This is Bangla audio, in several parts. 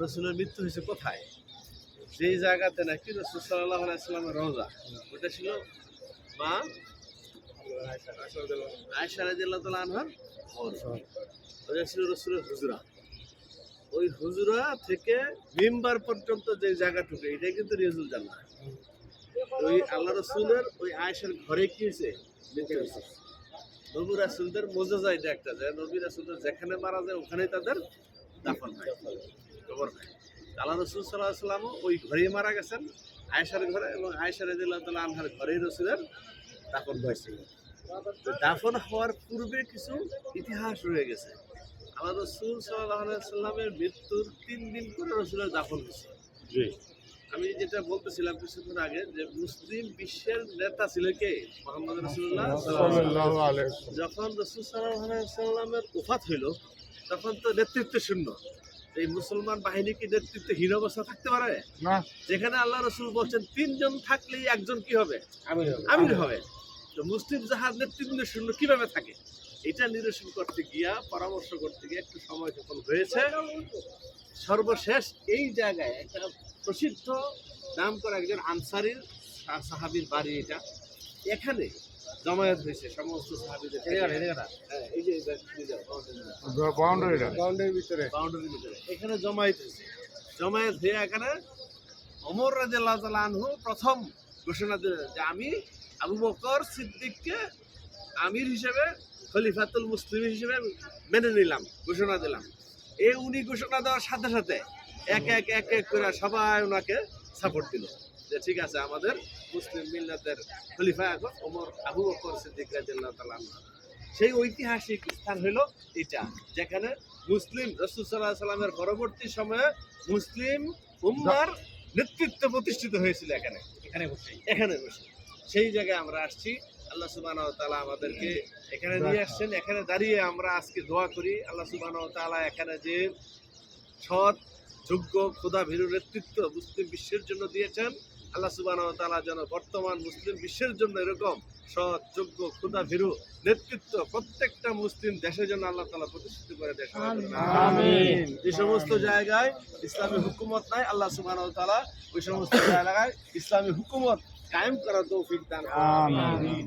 রসুলের মৃত্যু হয়েছে কোথায়? যেই জায়গাতে নাকি রসুল সাল্লাহ আলাইসাল্লামের রোজা। ওটা ছিল মা? ওটা ছিল রসুলের হুজরা। ওই হুজরা থেকে পর্যন্ত কিন্তু ওই আল্লাহ রসুলের ওই ঘরে কি হয়েছে? একটা নবী যেখানে মারা যায়, ওখানেই তাদের দাফন হয়। খবর হয় আল্লাহ রসুল সাল্লাহ সাল্লামও ওই ঘরেই মারা গেছেন আয়েশার ঘরে এবং আয়েশা রাদিয়াল্লাহু তাআলা আনহার ঘরেই রসুলের দাফন হয়েছিল। দাফন হওয়ার পূর্বে কিছু ইতিহাস রয়ে গেছে। আল্লাহ রসুল সাল্লাহ সাল্লামের মৃত্যুর তিন দিন পরে রসুলের দাফন হয়েছে। আমি যেটা বলতেছিলাম কিছুক্ষণ আগে যে মুসলিম বিশ্বের নেতা ছিল কে? মোহাম্মদ রসুল্লাহ। যখন রসুল সাল্লাহ সাল্লামের উফাত হইল তখন তো নেতৃত্ব শূন্য। এই মুসলমান বাহিনী কি নেতৃত্বহীন অবস্থা থাকতে পারে? না। যেখানে আল্লাহ রসুল বলছেন তিনজন থাকলেই একজন কি হবে? আমির হবে। তো মুসলিম জাহাজ নেতৃত্ব শূন্য কীভাবে থাকে? এটা নিরসন করতে গিয়া পরামর্শ করতে গিয়ে একটু সময় যখন হয়েছে। সর্বশেষ এই জায়গায় একটা প্রসিদ্ধ নাম করা একজন আনসারির সাহাবীর বাড়ি এটা। এখানে জমায়েত হয়েছে সমস্ত সাহাবীদের। হ্যাঁ, এই যে বাউন্ডারির ভিতরে। বাউন্ডারির ভিতরে। এখানে জমায়েত হয়েছে। জমায়েত হয়ে এখানে অমর রাজিয়াল্লাহ তাআলা আনহু প্রথম ঘোষণা দিলেন যে আমি আবু বকর সিদ্দিককে আমির হিসেবে খলিফাতুল মুসলিম হিসেবে মেনে নিলাম ঘোষণা দিলাম। এই উনি ঘোষণা দেওয়ার সাথে সাথে এক এক এক এক করে সবাই ওনাকে সাপোর্ট দিল। যে ঠিক আছে আমাদের মুসলিম মিল্লাতের খলিফা এখন ওমর আবু বকর সিদ্দিক সেই ঐতিহাসিক স্থান হলো এটা যেখানে মুসলিম রসুল সাল্লাহ সাল্লামের পরবর্তী সময়ে মুসলিম উম্মার নেতৃত্ব প্রতিষ্ঠিত হয়েছিল এখানে। এখানে বসে। এখানে বসে। সেই জায়গায় আমরা আসছি। আল্লাহ সুবহানাহু তালা আমাদেরকে এখানে নিয়ে আসছেন। এখানে দাঁড়িয়ে আমরা আজকে দোয়া করি। আল্লাহ সুবহানাহু ওয়া তাআলা এখানে যে সৎ যোগ্য খোদা ভীরু নেতৃত্ব মুসলিম বিশ্বের জন্য দিয়েছেন। আল্লাহ সুবহানাহু ওয়া তাআলা যেন বর্তমান মুসলিম বিশ্বের জন্য এরকম সৎ যোগ্য খোদা ভীরু নেতৃত্ব প্রত্যেকটা মুসলিম দেশের জন্য আল্লাহ তালা প্রতিষ্ঠিত করে দেয় সবাই যে সমস্ত জায়গায় ইসলামী হুকুমত নাই আল্লাহ সুবহানাহু ওয়া তাআলা ওই সমস্ত জায়গায় ইসলামী হুকুমত কায়েম করার তৌফিক দান করুন। আমিন।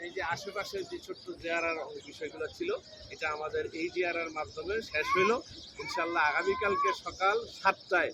এই যে আশেপাশের যে ছোট্ট জিয়ারার বিষয়গুলো ছিল, এটা আমাদের এই জিয়ারার মাধ্যমে শেষ হলো ইনশাল্লাহ আগামীকালকে সকাল সাতটায়